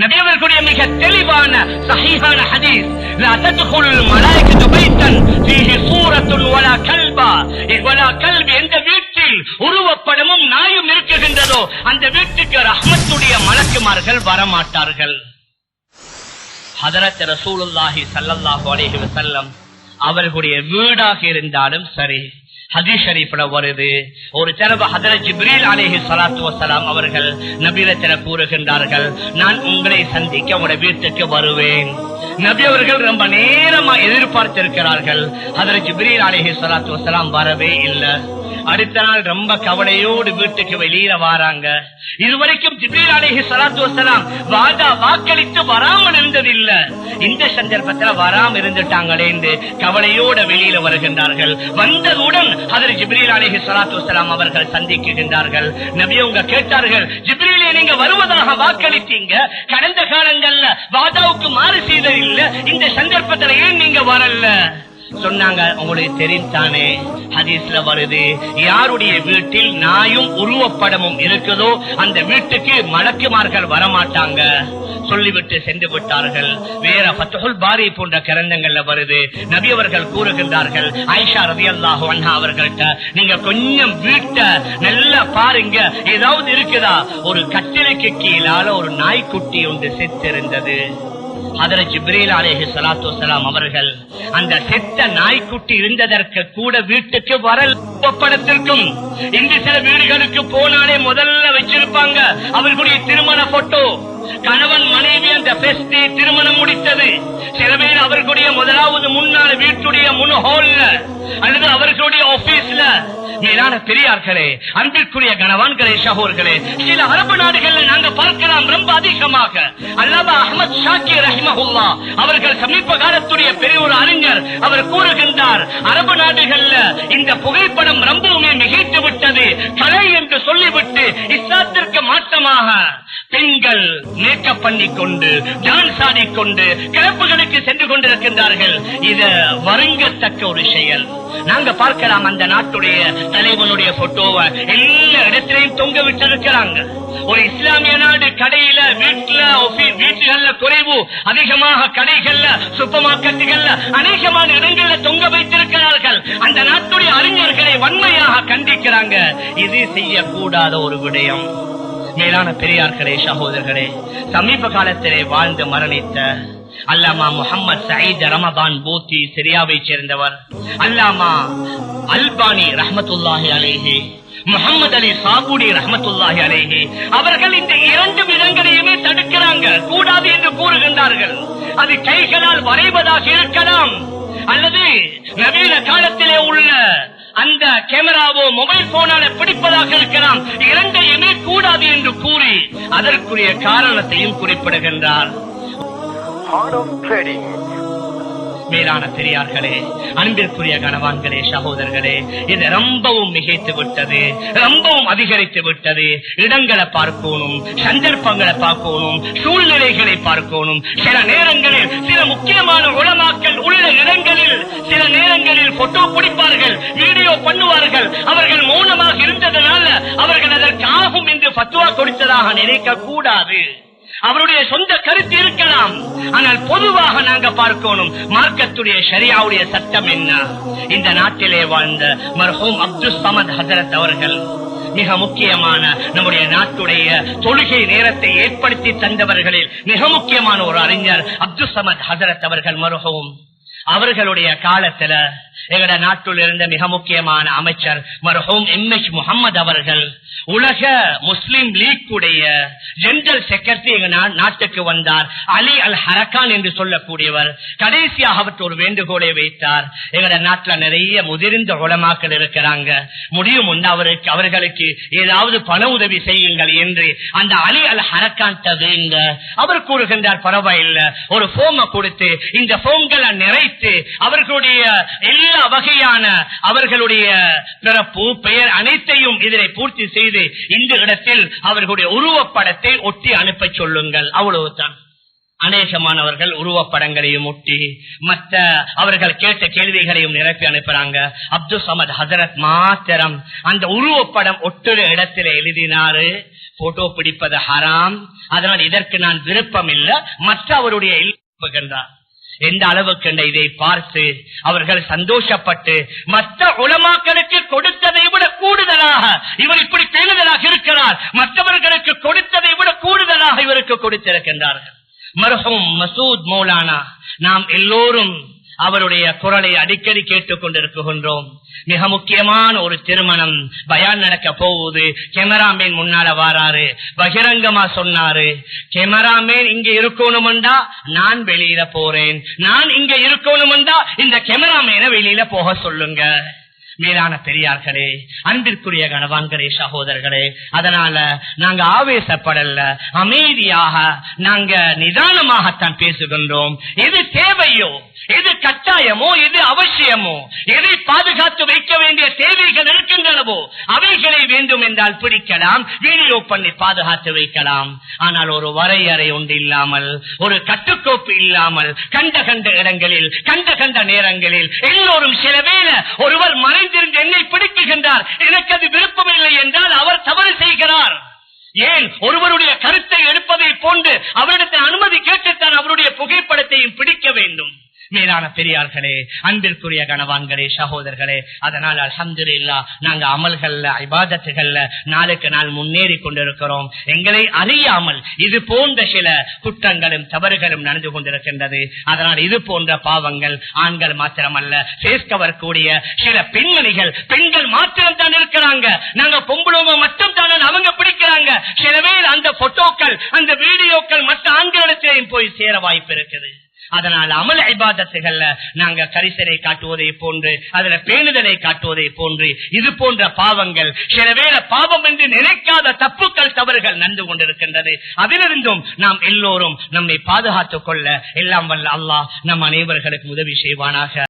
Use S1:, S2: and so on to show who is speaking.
S1: நபியவர்களுடைய மிக தெளிவான சஹீஹான ஹதீஸ் لا تدخل الملائكة بيتا فيه صورة ولا كلبا ولا كلب எந்த வீட்டில் உருவப்படமும் நாயும் இருக்குகின்றதோ அந்த வீட்டுக்கு ரஹ்மத்துடைய மலக்குமார்கள் வரமாட்டார்கள் ஹதரத் ரசூலுல்லாஹி ஸல்லல்லாஹு அலைஹி வஸல்லம் அவர்களுடைய வீடாக இருந்தாலும் சரி ஹதீஸ் ஷரீஃப்ல வருது. ஒரு தரவு ஹதர ஜிப்ரீல் அலேஹி சலாத்து வசலாம் அவர்கள் நபியிடத்தில கூறுகின்றார்கள் நான் உங்களை சந்திக்க உங்களுடைய வீட்டுக்கு வருவேன். நபி அவர்கள் ரொம்ப நேரமா எதிர்பார்த்திருக்கிறார்கள். ஹதரத் ஜிப்ரீல் அலைஹி ஸலாத்து வரவே இல்லை. அடுத்த நாள் ரொம்ப கவலையோடு வீட்டுக்கு வெளியில வாராங்க. இதுவரைக்கும் ஜிப்ரீல் அலேஹி சலாத்து வசலாம் வாதா வாக்களித்து வராமல் இருந்ததில்ல. இந்த சந்தர்ப்பத்துல வராம இருந்துட்டாங்களே என்று கவலையோட வெளியில வருகின்றார்கள். வந்ததுடன் அதில் ஜிப்ரீல் அலேஹி சலாத்து வசலாம் அவர்கள் சந்திக்குகின்றார்கள் நபி உங்க கேட்டார்கள் ஜிப்ரீலே நீங்க வருவதாக வாக்களித்தீங்க. கடந்த காலங்கள்ல வாதாவுக்கு மாறு செய்ததில்ல. இந்த சந்தர்ப்பத்துல ஏன் நீங்க வரல? சொன்னாங்க உங்களுக்கு தெரிந்தானே ஹதீஸ்ல வருது யாருடைய வீட்டில் நாயும் உருவப்படமும் இருக்குதோ அந்த வீட்டுக்கு மலக்குமார்கள் வரமாட்டாங்க. சொல்லிவிட்டு சென்று விட்டார்கள். வேற பத்துகுல் பாரி போன்ற கிரந்தங்கள்ல வருது. நபி அவர்கள் கூறுகின்றார்கள் ஐஷா ரவி அல்லாஹு அண்ணா அவர்கள்ட்ட நீங்க கொஞ்சம் வீட்டை நல்லா பாருங்க ஏதாவது இருக்குதா? ஒரு கட்டிலைக்கு கீழால ஒரு நாய்க்குட்டி ஒன்று செத்திருந்தது. அதர ஜிப்ரீல் அலேஹி சலாத்து வசலாம் அவர்கள் அந்த செத்த நாய்க்குட்டி இருந்ததற்கு கூட வீட்டுக்கு வரல் ஒப்படத்திற்கும் இன்று சில வீடுகளுக்கு போனாலே முதல்ல வச்சிருப்பாங்க அவர்களுடைய திருமண போட்டோ கணவன் மனைவி அந்த பெஸ்டி திருமணம் முடித்தது. சில பேர் அவர்களுடைய முதலாவது முன்னாள் வீட்டுடைய முன் ஹோல்ல அல்லது அவர்களுடைய ஆபீஸ்ல மேலான பெரியார்களே அன்பிற்குரிய கணவான்களே சகோர்களே சில அரபு நாடுகள்ல நாங்க பார்க்கலாம் ரொம்ப அதிகமாக. அல்லாம அஹமத் ஷாக்கி ரஹிமஹுல்லா அவர்கள் சமீப காலத்துடைய பெரிய ஒரு அறிஞர் அவர் கூறுகின்றார் அரபு நாடுகள்ல இந்த புகைப்படம் ரொம்பவுமே மிகைத்து விட்டது கலை என்று சொல்லிவிட்டு இஸ்லாத்திற்கு மாற்றமாக. பெண்கள் மேக்கப் பண்ணி கொண்டு டான்ஸ் ஆடிக்கொண்டு கிளப்புகளுக்கு சென்று கொண்டிருக்கின்றார்கள். இது வருங்கத்தக்க ஒரு செயல். நாங்க பார்க்கலாம் அந்த நாட்டுடைய தலைவனுடைய போட்டோவை எல்லா இடத்திலையும் தொங்க விட்டிருக்கிறாங்க. ஒரு இஸ்லாமிய நாடு கடையில வீட்டுல வீட்டுகள்ல குறைவு. அதிகமாக கடைகள்ல சூப்பர் மார்க்கெட்டுகள்ல அநேகமான இடங்கள்ல தொங்க வைத்திருக்கிறார்கள். அந்த நாட்டுடைய அறிஞர்களை வன்மையாக கண்டிக்கிறாங்க. இது செய்யக்கூடாத ஒரு விடயம். மேலான பெரியார்களே சகோதரர்களே சமீப காலத்திலே வாழ்ந்து மரணித்த Allama Muhammad Saeed Ramadan Bouti சிரியாவை சேர்ந்தவர். அல்லாமா அல்பானி ரஹமத்துல்லாஹி அலேஹி முகமது அலி சாபுடி ரஹமத்துல்லாஹி அலேஹி அவர்கள் இந்த இரண்டு இடங்களையுமே தடுக்கிறாங்க. கூடாது என்று கூறுகின்றார்கள். அது கைகளால் வரைவதாக இருக்கலாம். அல்லது நவீன காலத்திலே உள்ள அந்த கேமராவோ மொபைல் போனால பிடிப்பதாக இருக்கலாம். இரண்டையுமே கூடாது என்று கூறி அதற்குரிய காரணத்தையும் குறிப்பிடுகின்றார். மேலான பெரியார்களே அன்பிற்குரிய கணவான்களே சகோதரர்களே இது ரொம்பவும் மிகைத்து விட்டது ரொம்பவும் அதிகரித்து விட்டது. இடங்களை பார்க்கணும் சந்தர்ப்பங்களை பார்க்கணும் சூழ்நிலைகளை பார்க்கணும். சில நேரங்களில் சில முக்கியமான உளமாக்கல் உள்ள இடங்களில் சில நேரங்களில் போட்டோ பிடிப்பார்கள் வீடியோ பண்ணுவார்கள். அவர்கள் மௌனமாக இருந்ததனால அவர்கள் அதற்கு ஆகும் என்று பத்துவா கொடுத்ததாக நினைக்க கூடாது அவருடைய சொந்த கருத்து இருக்கலாம். ஆனால் பொதுவாக நாங்க பார்க்கணும் மார்க்கத்துடைய ஷரியாவுடைய சட்டம் என்ன? இந்த நாட்டிலே வாழ்ந்த மர்ஹூம் அப்துல் சமத் ஹசரத் அவர்கள் மிக முக்கியமான நம்முடைய நாட்டுடைய தொழுகை நேரத்தை ஏற்படுத்தி தந்தவர்களில் மிக முக்கியமான ஒரு அறிஞர் அப்துல் சமத் ஹசரத் அவர்கள் மருகவும் அவர்களுடைய காலத்துல எங்கட நாட்டில் இருந்த மிக முக்கியமான அமைச்சர் மர்ஹூம் எம் எச் முகமது அவர்கள் உலக முஸ்லிம் லீக் உடைய ஜெனரல் செக்ரட்டரி எங்க நாட்டுக்கு வந்தார். அலி அல் ஹரகான் என்று சொல்லக்கூடியவர். கடைசியாக அவர் ஒரு வேண்டுகோளை வைத்தார். எங்கட நாட்டுல நிறைய முதிர்ந்த உலமாக்கள் இருக்கிறாங்க. முடியும் உண்டு அவருக்கு அவர்களுக்கு ஏதாவது பண உதவி செய்யுங்கள் என்று அந்த அலி அல் ஹரகான் வேங்க அவர் கூறுகின்றார் பரவாயில்லை. ஒரு போம கொடுத்து இந்த போம்களை நிறைத்து அவர்களுடைய எல்லா வகையான அவர்களுடைய பிறப்பு பெயர் அனைத்தையும் இதனை பூர்த்தி செய்து இந்த இடத்தில் அவர்களுடைய உருவப்படத்தை ஒட்டி அனுப்ப சொல்லுங்கள். அவ்வளவுதான். அநேகமானவர்கள் உருவப்படங்களையும் ஒட்டி மற்ற அவர்கள் கேட்ட கேள்விகளையும் நிரப்பி அனுப்புறாங்க. அப்துல் சமத் ஹசரத் மாத்திரம் அந்த உருவப்படம் ஒட்டுற இடத்துல எழுதினாரு. போட்டோ பிடிப்பது ஹராம். அதனால் இதற்கு நான் விருப்பம் இல்லை மற்ற அவருடைய எழுப்புகின்றார் எந்த அளவுக்கு இதை பார்த்து அவர்கள் சந்தோஷப்பட்டு மற்ற உலமாக்களுக்கு கொடுத்ததை விட கூடுதலாக இவர் இப்படி பேணுதலாக இருக்கிறார். மற்றவர்களுக்கு கொடுத்ததை விட கூடுதலாக இவருக்கு கொடுத்திருக்கின்றார்கள். மருகும் மசூத் மௌலானா நாம் எல்லோரும் அவருடைய குரலை அடிக்கடி கேட்டுக் கொண்டிருக்கின்றோம் மிக முக்கியமான ஒரு திருமணம் பயான் நடக்க போகுது. கேமராமேன் முன்னால வாராரு. பகிரங்கமா சொன்னாரு. கேமராமேன் இங்க இருக்கணும்டா நான் வெளியில போறேன். நான் இங்க இருக்கணும்டா இந்த கேமராமேனை வெளியில போக சொல்லுங்க. மேலான பெரியார்களே அன்பிற்குரிய கணவான்களே சகோதரர்களே அதனால நாங்க ஆவேசப்படல அமைதியாக நாங்க நிதானமாகத்தான் பேசுகின்றோம். எது தேவையோ எது கட்டாயமோ எது அவசியமோ எதை பாதுகாத்து வைக்க வேண்டிய தேவைகள் இருக்கின்றனவோ அவைகளை வேண்டும் என்றால் பிடிக்கலாம் வீடியோ பண்ணி பாதுகாத்து வைக்கலாம். ஆனால் ஒரு வரையறை ஒன்று இல்லாமல் ஒரு கட்டுக்கோப்பு இல்லாமல் கண்ட கண்ட இடங்களில் கண்ட கண்ட நேரங்களில் எல்லோரும் சில வேலை ஒருவர் மறைந்திருந்து என்னை பிடிக்குகின்றார். எனக்கு அது விருப்பமில்லை என்றால் அவர் தவறு செய்கிறார். ஏன்? ஒருவருடைய கருத்தை எடுப்பதை போன்று அவரிடத்தை அனுமதி கேட்டுத்தான் அவருடைய புகைப்படத்தையும் பிடிக்க வேண்டும். மேலான பெரியார்களே அன்பிற்குரிய கணவான்களே சகோதரர்களே அதனால் அல்ஹம்துலில்லா நாங்க அமல்கள்ல ஐபாதத்துகள்ல நாளுக்கு நாள் முன்னேறி கொண்டிருக்கிறோம். எங்களை அறியாமல் இது போன்ற சில குற்றங்களும் தவறுகளும் நடந்து கொண்டிருக்கின்றது. அதனால் இது போன்ற பாவங்கள் ஆண்கள் மாத்திரமல்ல பேஸ் கவர் கூடிய சில பெண்மணிகள் பெண்கள் மாத்திரம் தான் இருக்கிறாங்க. நாங்க பொம்பளவங்க மட்டும் தான் அவங்க பிடிக்கிறாங்க. சில பேர் அந்த போட்டோக்கள் அந்த வீடியோக்கள் மற்ற ஆண்களிடத்திலையும் போய் சேர வாய்ப்பு இருக்குது. அதனால் அமல் ஐபாதத்துகள்ல நாங்க கரிசலை காட்டுவதை போன்று அதுல பேணுதலை காட்டுவதை போன்று இது போன்ற பாவங்கள் சில வேளை பாவம் என்று நினைக்காத தப்புக்கள் தவறுகள் நடந்து கொண்டிருக்கின்றது. அதிலிருந்தும் நாம் எல்லோரும் நம்மை பாதுகாத்துக் கொள்ள எல்லாம் வல்ல அல்லாஹ் நம் அனைவர்களுக்கு உதவி செய்வானாக.